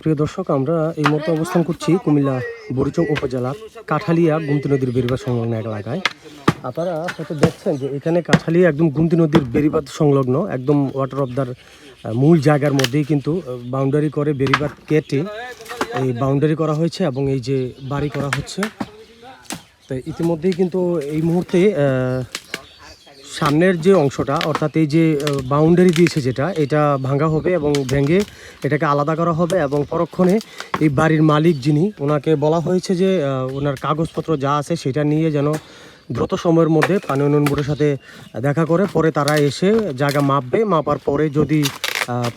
প্রিয় দর্শক, আমরা এই মুহূর্তে অবস্থান করছি কুমিল্লা বরিচং উপজেলার কাঠালিয়া গুমতি নদীর বেরিবাদ সংলগ্ন এক এলাকায়। আপনারা হয়তো দেখছেন যে এখানে কাঠালিয়া একদম গুমতি নদীর বেরিবাদ সংলগ্ন, একদম ওয়াটার অফ দ্যার মূল জায়গার মধ্যেই কিন্তু বাউন্ডারি করে বেরিবাদ কেটে এই বাউন্ডারি করা হয়েছে এবং এই যে বাড়ি করা হচ্ছে। তো ইতিমধ্যেই কিন্তু এই মুহূর্তে সামনের যে অংশটা, অর্থাৎ এই যে বাউন্ডারি দিয়েছে যেটা, এটা ভাঙা হবে এবং ভেঙে এটাকে আলাদা করা হবে এবং পরক্ষণে এই বাড়ির মালিক যিনি, ওনাকে বলা হয়েছে যে ওনার কাগজপত্র যা আছে সেটা নিয়ে যেন দ্রুত সময়ের মধ্যে পানি উন্নয়ন বোর্ডের সাথে দেখা করে, পরে তারা এসে জায়গা মাপবে। মাপার পরে যদি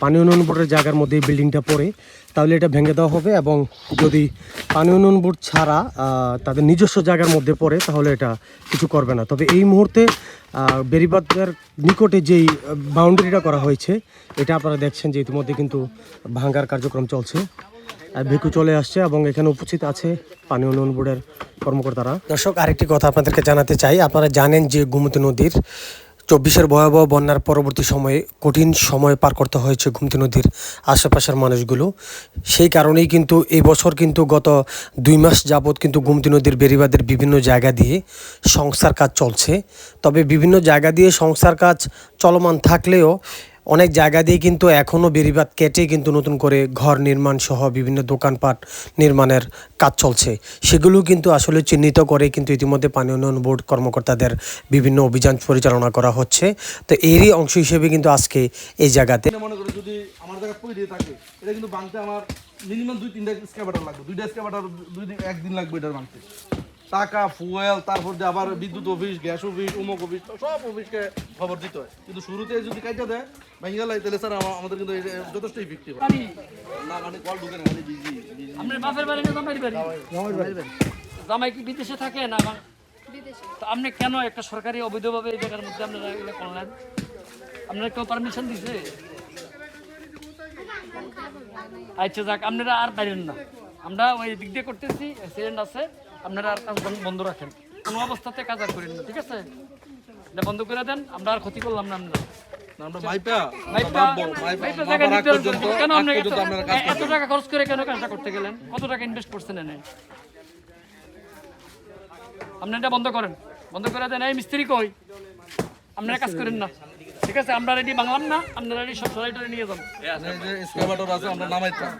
পানি উন্নয়ন বোর্ডের জায়গার মধ্যে এই বিল্ডিংটা পড়ে, তাহলে এটা ভেঙে দেওয়া হবে এবং যদি পানি উন্নয়ন বোর্ড ছাড়া তাদের নিজস্ব জায়গার মধ্যে পড়ে, তাহলে এটা কিছু করবে না। তবে এই মুহূর্তে বেরিবাদের নিকটে যেই বাউন্ডারিটা করা হয়েছে, এটা আপনারা দেখছেন যে ইতিমধ্যে কিন্তু ভাঙ্গার কার্যক্রম চলছে। ভেকু চলে আসছে এবং এখানে উপস্থিত আছে পানি উন্নয়ন বোর্ডের কর্মকর্তারা। দর্শক, আরেকটি কথা আপনাদেরকে জানাতে চাই। আপনারা জানেন যে গোমতী নদীর চব্বিশের ভয়াবহ বন্যার পরবর্তী সময়ে কঠিন সময় পার করতে হয়েছে গুমতি নদীর আশেপাশের মানুষগুলো। সেই কারণেই কিন্তু এই বছর কিন্তু গত দুই মাস যাবৎ কিন্তু গুমতি নদীর বেরিবাদের বিভিন্ন জায়গা দিয়ে সংস্কার কাজ চলছে। তবে বিভিন্ন জায়গা দিয়ে সংস্কার কাজ চলমান থাকলেও অনেক জায়গা দিয়ে কিন্তু এখনও বেরিবাদ কেটে কিন্তু নতুন করে ঘর নির্মাণ সহ বিভিন্ন দোকানপাট নির্মাণের কাজ চলছে। সেগুলো কিন্তু আসলে চিহ্নিত করে কিন্তু ইতিমধ্যে পানি উন্নয়ন বোর্ড কর্মকর্তাদের বিভিন্ন অভিযান পরিচালনা করা হচ্ছে। তো এরই অংশ হিসেবে কিন্তু আজকে এই জায়গাতে মনে করো যদি আমার থাকে, এটা কিন্তু দুই তিনটা লাগবে। দুইটা লাগবে বাঁধতে। টাকা ফুয়েল তারপর দিয়ে আবার বিদ্যুৎ অফিস গ্যাস অফিস অমুক অফিস সব অফিসকে খবর দিতে হয়। কিন্তু শুরুতে যদি কাজটা দেয় ভেঙে গেলে তাহলে স্যার আমাদের কিন্তু এটা যথেষ্ট ইফেক্টিভ হয় না মানে কল ঢুকে না খালি বিজি বিজি আপনার বাপের বাড়ি না জামাইয়ের বাড়ি? জামাই কি বিদেশে থাকে না আমার? তো আপনি কেন একটা সরকারি অবৈধভাবে এই জায়গার মধ্যে আপনারা এগুলো করলেন? আপনারা কেউ পারমিশন দিছে? আচ্ছা যাক আপনারা আর বাইরেন না। আমরা ওই দিক দিয়ে করতেছি অ্যাক্সিডেন্ট আছে। আপনারা আর কাজ বন্ধ- রাখেন। কোনো অবস্থাতে কাজ আর করেন ঠিক আছে? এটা বন্ধ করে দেন আমরা আর ক্ষতি করলাম না আমরা। না, আমরা ভাইপা ভাইপা জায়গা কেন এত- টাকা খরচ করে কেন কাজটা করতে গেলেন? কত টাকা ইনভেস্ট করছেন এনে? আপনি এটা বন্ধ করেন। বন্ধ করে দেন এই মিস্ত্রি কই? আপনারা কাজ করেন না। ঠিক আছে আমরা রেডি বাংলাম না আপনারা রেডি সব সরাই নিয়ে যান। এই যে স্ক্যাবাটার আছে আমরা নামাইতাম।